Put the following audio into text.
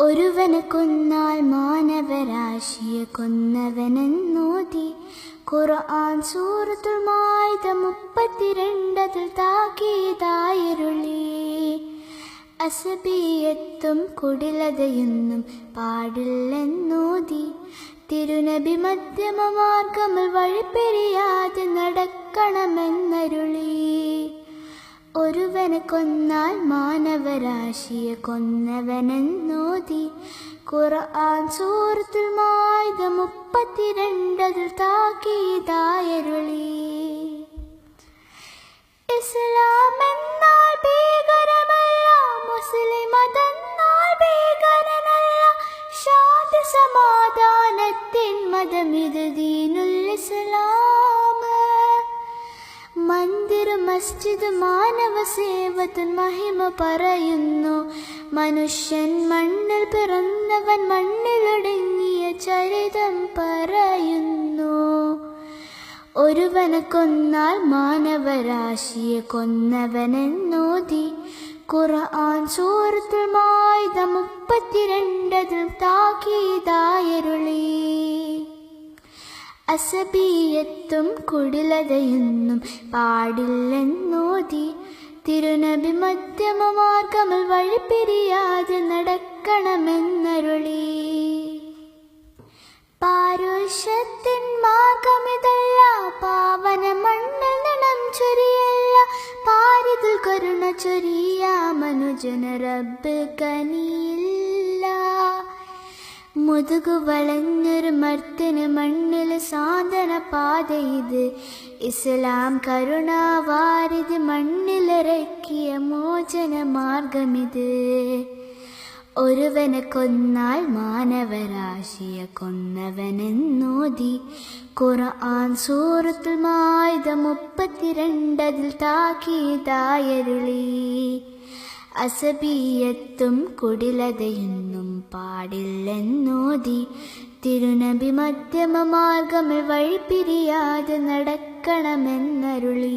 ഒരുവന് കൊന്നാൽ മാനവരാശിയെ കൊന്നവനെന്നോതി. ഖുർആൻ സൂറത്തുൽ മായിദ മുപ്പത്തിരണ്ടതിൽ താക്കീതായിരുളി. അസബിയത്തും കുടിലതയൊന്നും പാടില്ലെന്നോതി. തിരുനബി മധ്യമ മാർഗമിൽ വഴിപ്പെരിയാതെ നടക്കണമെന്നരുളി. ഒരുവനെ കൊന്നാൽ മാനവരാശിയെ കൊന്നവനെന്നോതി. ഖുർആൻ സൂറത്തുൽ മായിദ മുപ്പത്തിരണ്ടതിൽ താക്കീതായരുളി. ഇസ്ലാം എന്നാൽ ഭീകരമല്ല മുസ്ലിം അതെന്നാൽ ഭീകരനല്ല. ശാന്തി സമാധാനത്തിൻ മതമിത് ദീനുൽ ഇസ്ലാം. മന്ദിർ മസ്ജിദ് മാനവ സേവത്തിൻ മഹിമ പറയുന്നു. മനുഷ്യൻ മണ്ണിൽ പിറന്നവൻ മണ്ണിലൊടുങ്ങിയ ചരിതം പറയുന്നു. ഒരുവനെ കൊന്നാൽ മാനവരാശിയെ കൊന്നവനെന്നോതി. ഖുർആൻ ആൻ മായിദ മുപ്പത്തിരണ്ടതിൽ താക്കീതായരുളി അസബീയത്തും കുടിലതയൊന്നും പാടില്ലെന്നോതി. തിരുനബി മധ്യമ വഴി പിരിയാതെ നടക്കണമെന്നരുളി. പാരുഷത്തിൻ മാർഗമിതല്ല പാവന മണ്ണിൽ നിണം ചൊരിയല്ല. പാരിതിൽ കരുണ ചൊരിയ മനുജന റബ്ബ് കനിയില്ല. മുതുകു വളഞ്ഞൊരു മർത്തിന് മണ്ണിൽ സാധന പാത ഇത് ഇസ്ലാം കരുണാവാരിത് മണ്ണിലിറക്കിയ മോചന മാർഗമിത് ഒരുവനെ കൊന്നാൽ മാനവരാശിയെ കൊന്നവനെന്നോതി. ഖുർആൻ സൂറത്തുൽ മായിദ മുപ്പത്തിരണ്ടതിൽ താക്കീതായരുളി. അസബീയത്തും കുടിലതയെന്നും പാടില്ലെന്നോതി. തിരുനബി മധ്യമ മാർഗമേ വഴിപിരിയാതെ നടക്കണമെന്നരുളി.